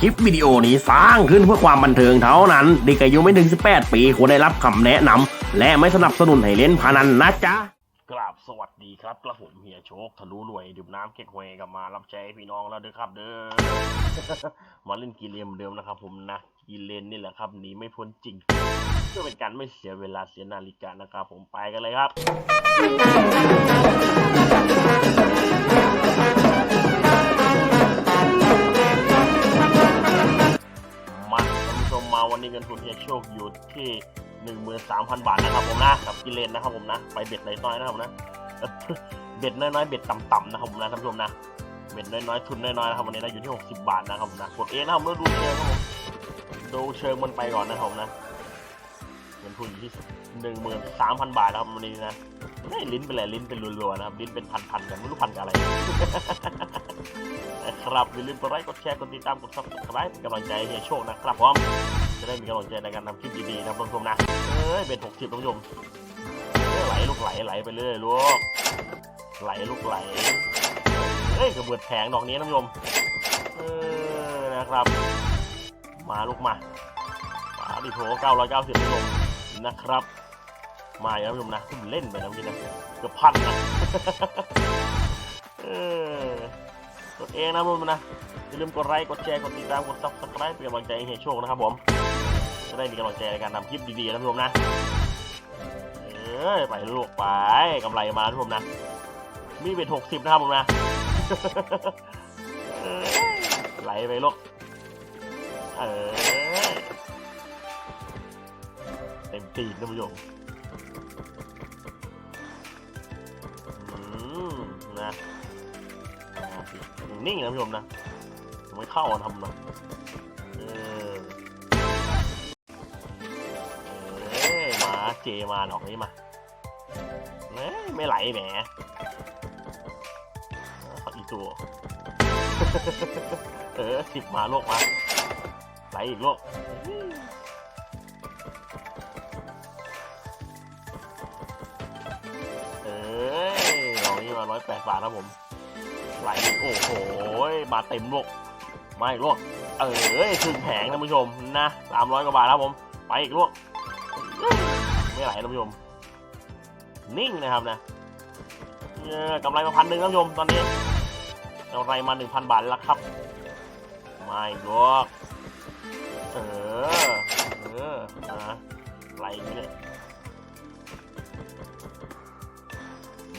คลิปวิดีโอนี้สร้างขึ้นเพื่อความบันเทิงเท่านั้น เด็กอายุไม่ถึง 18 ปีควรได้รับคำแนะนำและไม่สนับสนุนให้เล่นพนันนะจ๊ะกราบสวัสดีครับกระผมเฮียโชคทะลุรวยดื่มน้ำเก๊กฮวยกลับมารับใช้พี่น้องแล้วเด้อครับ เด้อมาเล่นกีเลนเหมือนเดิมนะครับผมนะกีเลนนี่แหละครับหนีไม่พ้นจริงเพื่อเป็นการไม่เสียเวลาเสียนาฬิกานะครับผมไปกันเลยครับ วันนี้เงินทุนเฮียโชคอยู่ที่หนึ่งหมื่นสามพันบาทนะครับผมนะกับกิเลนนะครับผมนะไปเบ็ดน้อยๆนะครับผมนะเอ่อเบ็ดน้อยๆเบ็ดต่ำๆนะครับผมนะท่านผู้ชมนะเบ็ดน้อยๆทุนน้อยๆนะครับวันนี้นะอยู่ที่หกสิบบาทนะครับผมนะกดเองนะครับเมื่อดูเชิงครับผมดูเชิงมันไปก่อนนะครับผมนะเงินทุนอยู่ที่หนึ่งหมื่นสามพันบาทนะครับวันนี้นะไม่ลิ้นเป็นอะไรลิ้นเป็นรัวๆนะครับลิ้นเป็นพันๆกันไม่รู้พันกับอะไรนะครับอย่าลืมกดไลค์กดแชร์กดติดตามกดซับสไครป์เป็นกำลังใจให้เฮียโชคนะครับผม จะได้มีกำลังใจในการทำคลิปดีๆนะท่านผู้ชมนะ เอ้ยเป็นหกสิบท่านผู้ชมไหลลูกไหลไหลไปเรื่อยลูกไหลลูกไหลเอ้ยกระเบือดแผงดอกนี้ท่านผู้ชมเออนะครับ มาลูกมามาดิโถเก้าร้อยเก้าสิบท่านผู้ชมนะครับ มาอย่าท่านผู้ชมนะผมเล่นไปนะเมื่อกี้นะเกือบพันนะเออ กดเองนะมึงนะอย่าลืมกดไลค์กดแชร์กดติดตามกดซับสไครป์เป็นกำลังใจให้โชคนะครับผมจะได้มีกำลังใจในการทำคลิปดีๆนะท่านผู้ชมนะเอ้ยไปลูกไปกำไรมาท่านผู้ชมนะ มีเบ็ดหกสิบนะครับผมนะไหลไปลูกเออเต็มตีนท่านผู้ชม นิ่งนะพี่ชมนะไม่เข้าทำนะเออเอ้ยมาเจมาดอกนี้มาเอ้ไม่ไหลแหมเอาอีกตัว เออสิบมาโลกมาไหลอีกโลกเอ้ยดอกนี้มาร้อยแปดบาทครับผม ไหลโอ้โหมาเต็มโลกมาอีกโลกเออครึ่งแผงท่านผู้ชมนะสามร้อยกว่าบาทครับผม ไปอีกโลกไม่ไหลท่านผู้ชม นิ่งนะครับนะเออกำไรมาพันหนึ่งท่านผู้ชมตอนนี้กำไรมาหนึ่งพันบาทแล้วครับมาอีกโลกเออเออนะไหลนี้เลย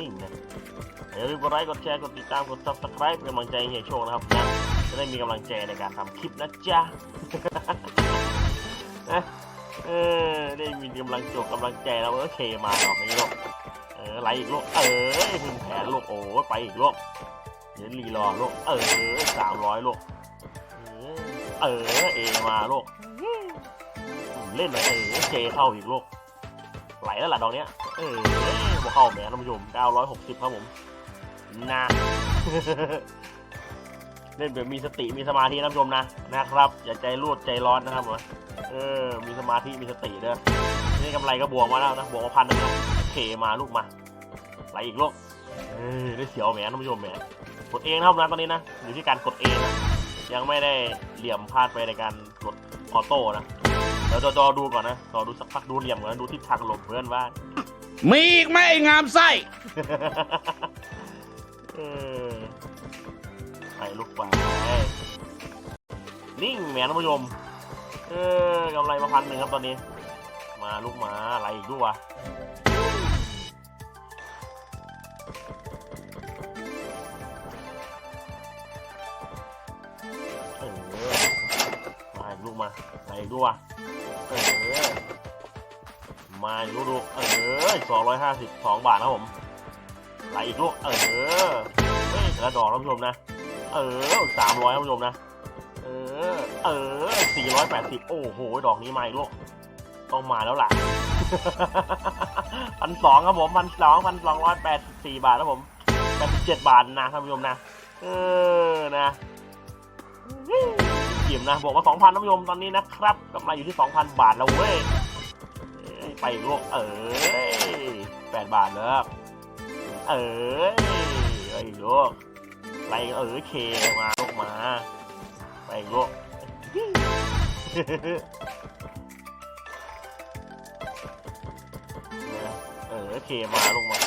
นิ่งนะอย่าลืมกดไลค์กดแชร์กดติดตามกด subscribe เป็นกำลังใจให้เฮียโชคนะครับนะจะได้มีกำลังใจในการทำคลิปนะจ๊ะเออได้มีกำลังจกกำลังใจแล้วโอเคมาหรอกนี่ลูกเออไหลอีกลูกเออถึงแผนลูกโอ้ไปอีกลูกเดี๋ยวรีรอลูกเออสามร้อยลูกเออเออเอมาลูกเล่นเลยเออเจเข้าอีกลูกไหลแล้วล่ะดอกเนี้ยเออ มาเข้าแหมท่านผู้ชม960 ครับผมนะเล่นแบบมีสติมีสมาธิท่านผู้ชมนะนะครับ อย่าใจรวดใจร้อนนะครับผมเออ มีสมาธิมีสติเด้อนี่กำไรก็บวกมาแล้วนะบวกมาพันนะเคมาลูกมาไหลอีกลูกเออได้เสียวแหมท่านผู้ชมแหมกดเองนะครับนะตอนนี้นะอยู่ที่การกดเองนะยังไม่ได้เหลี่ยมพลาดไปในการกดออโต้นะเดี๋ยวรอดูก่อนนะรอดูสักพักดูเหลี่ยมก่อนนดูทิศทางลมเพื่อนว่า มีอีกไหมไอ้งามไส้เออไปลูกไปนิ่งแหมท่านผู้ชม เออกำไรมาพันหนึ่งครับตอนนี้ มาลูกหมาอะไรอีกด้วยวะเออมาอีกลูกมาอะไรอีกด้วยวะเออ มาอีกลูกดูเออสองร้อยห้าสิบสองบาทนะผมไหลอีกลูกเออเฮ้ยแต่ละดอกท่านผู้ชมนะ เออสามร้อยท่านผู้ชมนะ เออ เออสี่ร้อยแปดสิบโอ้โห ดอกนี้มาอีกลูกต้องมาแล้วล่ะพันสองครับผมพันสองพันสองร้อยแปดสิบสี่บาทครับผมแปดสิบเจ็ดบาทนะท่านผู้ชมนะ เออนะจิมนะ บอกว่าสองพันท่านผู้ชมตอนนี้นะครับกำไรอยู่ที่สองพันบาทแล้วเว้ย ไปลูกเออแปดบาทแล้วเออไอ้ลูกไปเออเคมาลูกมา ไปลูกเออโอเคมาลงมา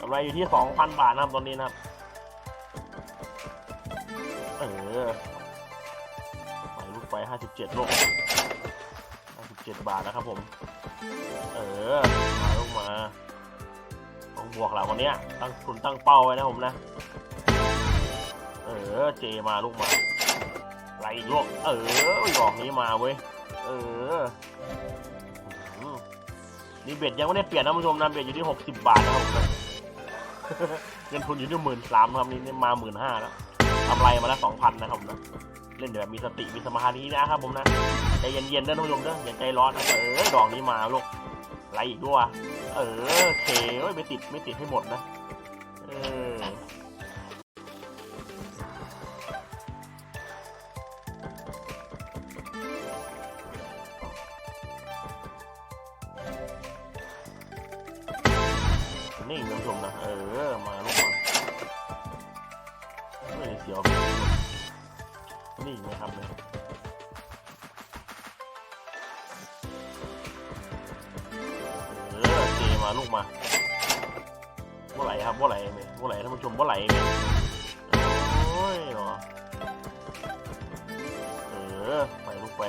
กำไรอยู่ที่สองพันบาทนะครับตอนนี้นะครับเออไปลูกไปห้าสิบเจ็ดลูก ห้าสิบเจ็ดบาทนะครับผม เออมาลูกมาต้องบวกแล้ววันนี้ตั้งทุนตั้งเป้าไว้นะผมนะ เออเจมาลูกมาไหลอีกลูกเออดอกนี้มาเว้ย เอออื้อหือนี่เบ็ดยังไม่ได้เปลี่ยนนะผู้ชมนะเบ็ดอยู่ที่หกสิบบาทนะครับผมนะเงินทุนอยู่ที่หมื่นสามครับนี่นี่มาหมื่นห้าแล้วกำไรมาแล้วสองพันนะครับผมนะ เล่นแบบมีสติมีสมาธินะครับผมนะใจเย็นๆเด้อท่านผู้ชมเด้ออย่าใจร้อนนะเออดอกนี้มาลูกไหลอีกด้วยเออเคเว้ยไม่ติดไม่ติดให้หมดนะเออนี่ท่านผู้ชมนะเออมาลูกมาไม่ได้เสียว นี่ไหมครับเนี่ยเออเจมาลูกมาว่าไหลครับว่าไหลไหมว่าไหลท่านผู้ชมว่าไหลไหมโอ้ยเนาะเออไปลูกไป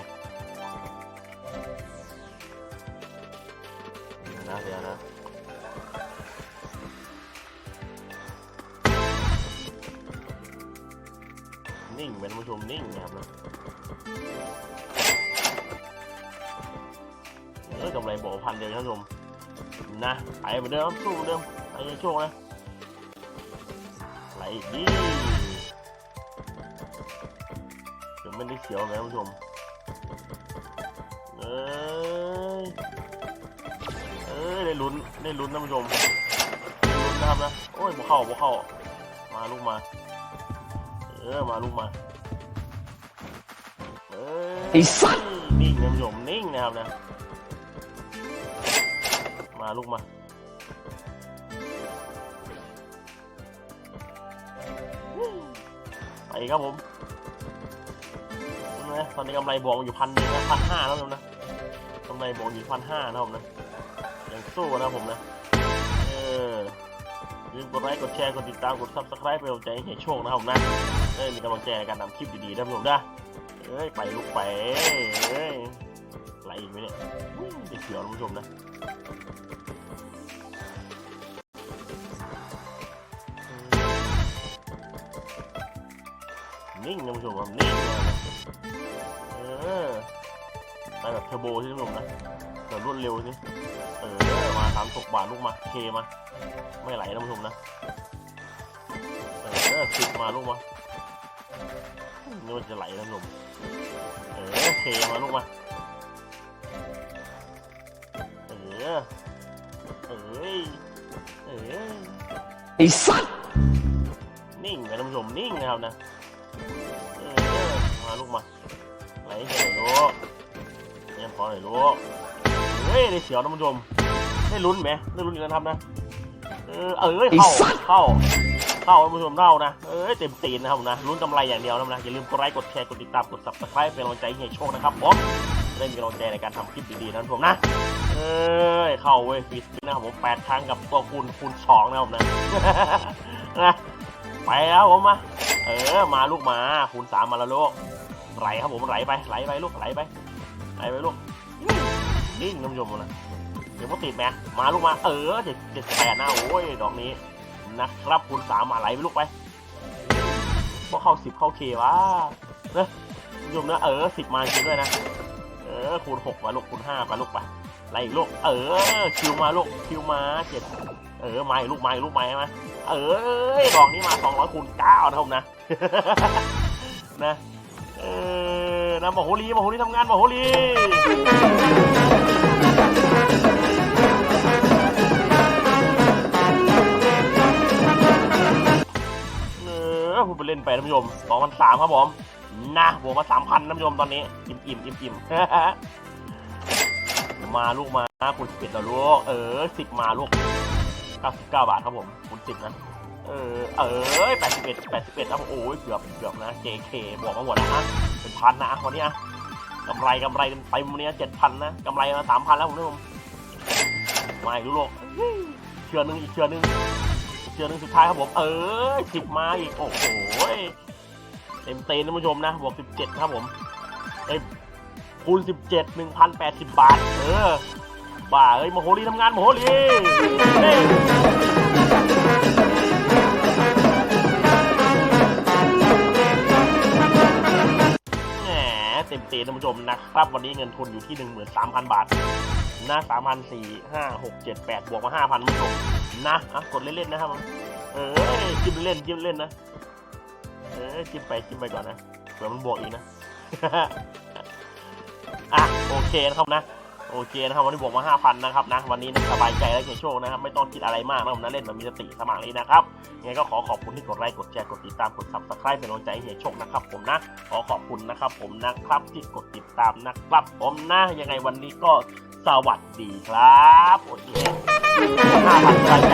เดี๋ยวนะเดี๋ยวนะ นิ่งเป็นผู้ชมนิ่งนะครับนะเออกำไรโบพันเดียวท่านผู้ชมนะไปเหมือนเดิมสู้เหมือนเดิมไปในช่วงนะไหลอีกดีเดี๋ยวไม่ได้เสียวไหมท่านผู้ชมเอ้ยเอ้ยได้ลุ้นได้ลุ้นท่านผู้ชมได้ลุ้นนะครับนะโอ้ยบุเข้าบุเข้ามาลูกมา เออมาลูกมาเออไอ้สัสนิ่งนะผู้ชมนิ่งนะครับนะมาลูกมาไปครับผมเห็นไหมตอนนี้กำไรบวกอยู่พันหนึ่งนะพันห้าแล้วนะกำไรบวกอยู่พันห้านะครับนะยังสู้นะผมนะเอออย่าลืมกดไลค์กดแชร์กดติดตามกด subscribe เป็นกำลังใจให้เห็นโชคนะครับผมนะเอ้ยมีกำลังใจในการทำคลิปดีๆนะผมนะเอ้ยไปลุกไปเอ้ยไหลอีกไหมเนี่ยอุ้ยจะเขียวนะคุณผู้ชมนะนิ่งนะคุณผู้ชมครับนิ่งเออไปแบบเทอร์โบใช่ไหมผมนะแบบรวดเร็วสิเออมาสามตกบาทลูกมาเคมา ไม่ไหลนะคุณผู้ชมนะเออสิบมาลูกมา นี่มันจะไหลนะคุณผู้ชมเออเทมาลูกมาเออเอ้ยเออไอ้สัสนิ่งนะท่านผู้ชมนิ่งนะครับนะเออมาลูกมาไหลเฉยลูกเรียมพอหน่อยลูกเฮ้ยได้เสียวท่านผู้ชมได้ลุ้นไหมได้ลุ้นกันทำนะเออเอ้ยเข้าเข้า เข้าท่านผู้ชมเข้านะ เอ้ยเต็มตีนนะครับผมนะลุ้นกำไรอย่างเดียวนะนะอย่าลืมกดไลค์กดแชร์กดติดตามกด subscribe เป็นกำลังใจให้โชคนะครับผมได้มีกำลังใจในการทำคลิปดีๆนะท่านผู้ชมนะเอ้ยเข้าเว้ยฟีสปินนะครับผมแปดครั้งกับตัวคูณคูณสองนะครับผมนะนะไปแล้วผมมาเออมาลูกมาคูณสามมาแล้วลูกไหลครับผมไหลไปไหลไปลูกไหลไปไหลไปลูกนิ่งท่านผู้ชมนะเดี๋ยวพอติดไหมมาลูกมาเออเจ็ดเจ็ดแปดนะโอ้ยดอกนี้ นะครับคูณสามมาไหลไปลูกไปพวกเข้าสิบเข้าเควะนะท่านผู้ชมนะเออสิบมาจริงด้วยนะ เออคูณหกมาลูกคูณห้าไปลูกไปไหลอีกลูกเออคิวมาลูกคิวมาเจ็ดเออมาลูกมาลูกมาไหมเออดอกนี้มาสองร้อยคูณเก้านะผมนะนะเออนะหมอโฮลีหมอโฮลีทำงานหมอโฮลี ล่นไปท่านผู้ชมสองพันสามครับผมนะบวกมาสามพันท่านผู้ชมตอนนี้ อิ่มอิ่มอิ่มอิ่มมาลูกมาคุณสิบเอ็ดแล้วลูก เออสิบมาลูกเก้าสิบเก้าบาทครับผมคุณสิบนะเออ เออแปดสิบเอ็ดแปดสิบเอ็ดครับโอ้ยเกือบเกือบนะ JK บวกมาหมดแล้วฮะเป็นพันนะวันนี้อะกำไรกำไรเต็มเต็มวันนี้เจ็ดพันนะกำไรมาสามพันแล้วผมผู้ชมมาอีกลูกโลกเชือหนึ่งอีกเชือหนึ่ง เชือหนึ่งสุดท้ายครับผม เออสิบมาอีก โอ้โห เต็มเต็มท่านผู้ชมนะบวกสิบเจ็ดครับผมเอ้คูณสิบเจ็ดหนึ่งพันแปดสิบบาท เออ บ้าเอ้ยโมโหลีทำงานโมโหลีเฮ้ยแหมเต็มเต็มท่านผู้ชมนะครับ วันนี้เงินทุนอยู่ที่หนึ่งหมื่นสามพันบาทนะสามพันสี่ห้าหกเจ็ดแปดบวกมาห้าพันผู้ชม นะอะกดเล่นๆนะครับผมเออจิ้มเล่นจิ้มเล่นนะเออจิ้มไปจิ้มไปก่อนนะเผื่อมันบวกอีกนะอะโอเคนะครับนะโอเคนะครับวันนี้บวกมา 5,000 นะครับนะวันนี้นะสบายใจและเฉยโชคนะครับไม่ต้องคิดอะไรมากนะผมนะเล่นแบบมีสติสมัครเลยนะครับยังไงก็ขอขอบคุณที่กดไลค์กดแชร์กดติดตามกด subscribe เป็นกำลังใจให้เฮียโชคนะครับผมนะขอขอบคุณนะครับผมนะครับที่กดติดตามนะครับผมนะยังไงวันนี้ก็ สวัสดีครับอดเล่นข้าพันใจ